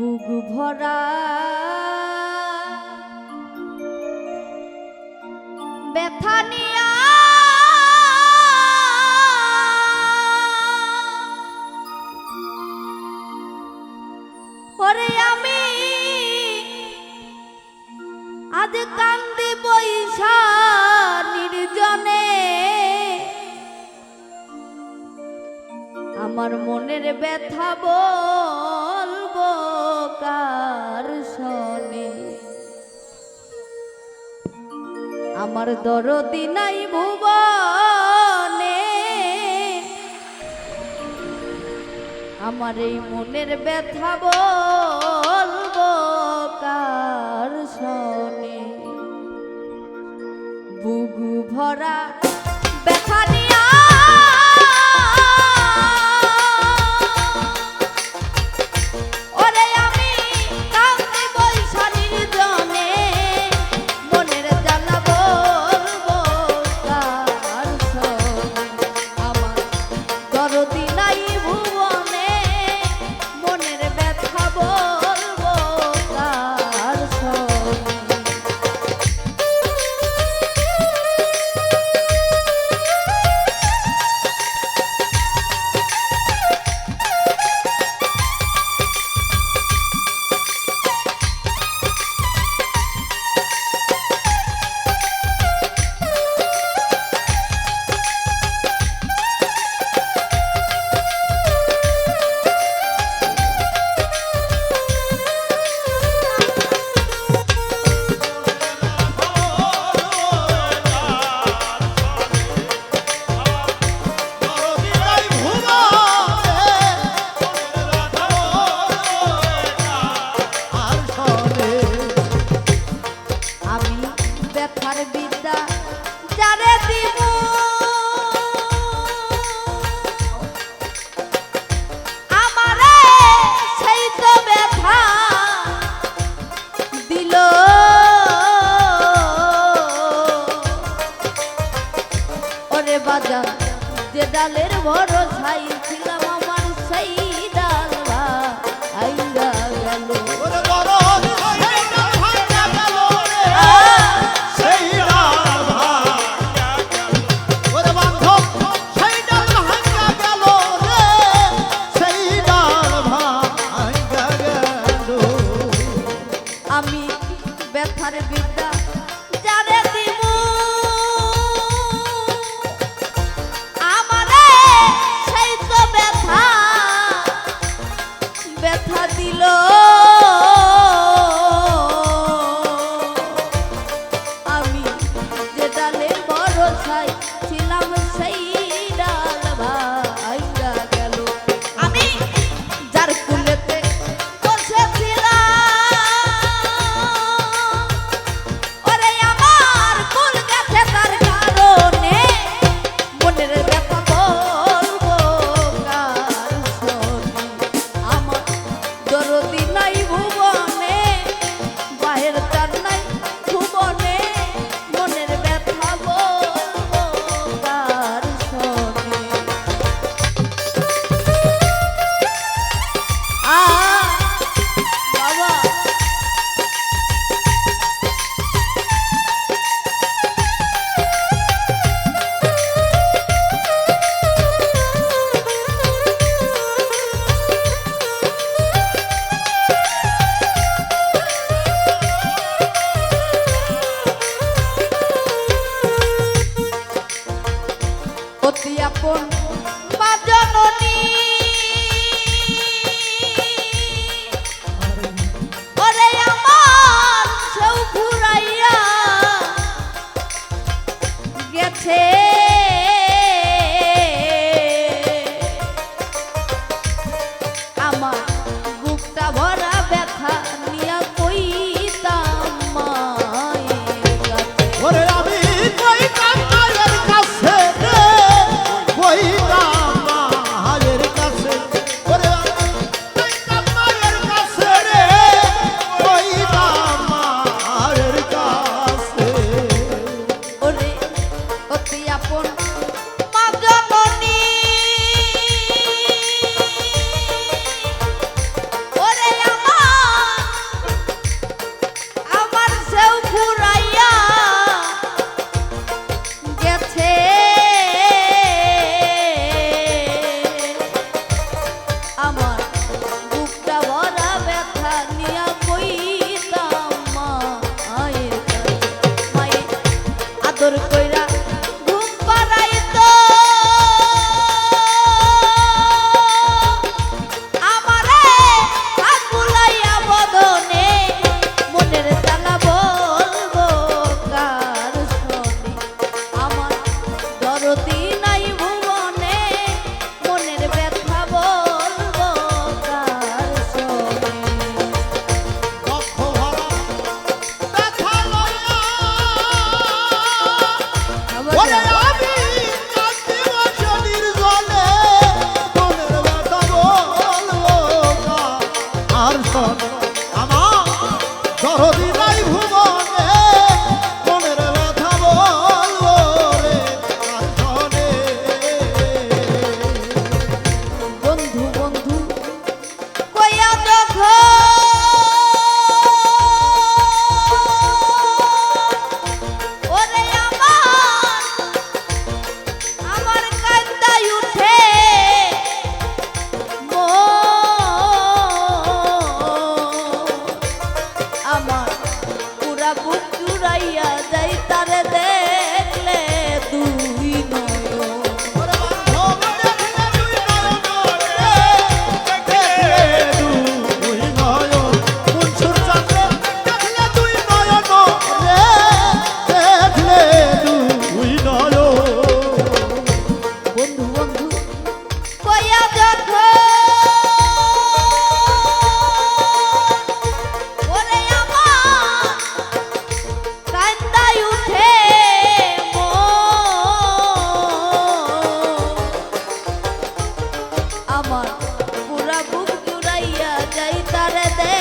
বুক ভরা। ব্যথানিয়া পরে আমি আজ কান্দি বৈশা নির্জনে। আমার মনের ব্যথা বলব। কার শোনে। আমার দরদি নাই ভুবনে। আমার এই মনের ব্যথা বলব কার শোনে? বুগু ভরা দেদালের বড় ছাই ছিল। যাই তারে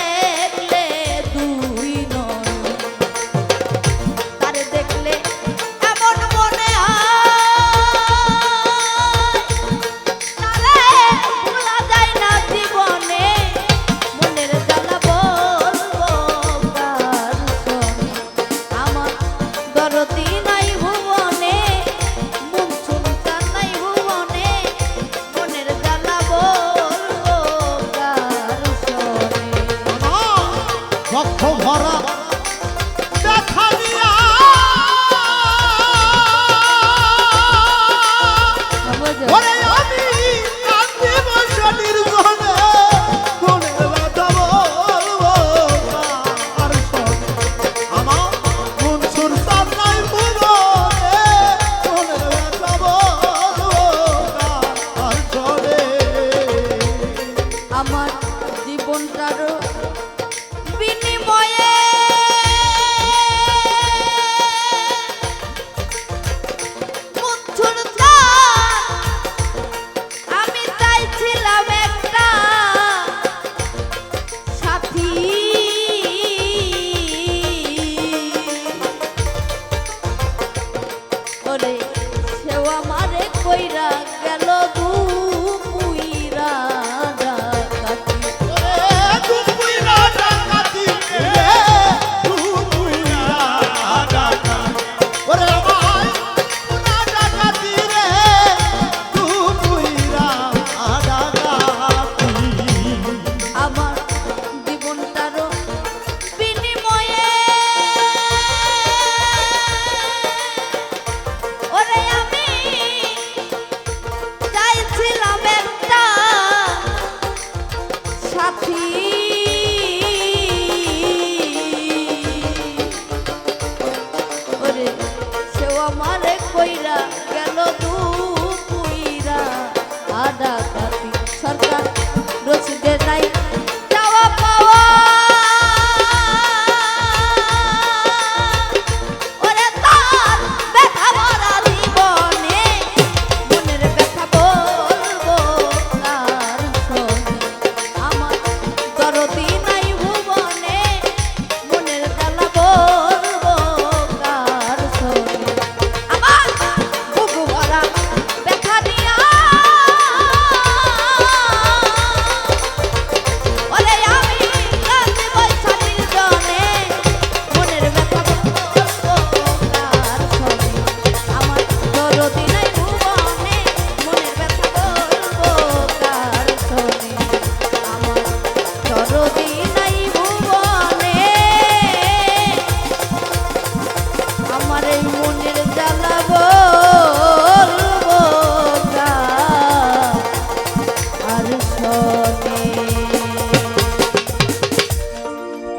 আমার জীবনটারও বিন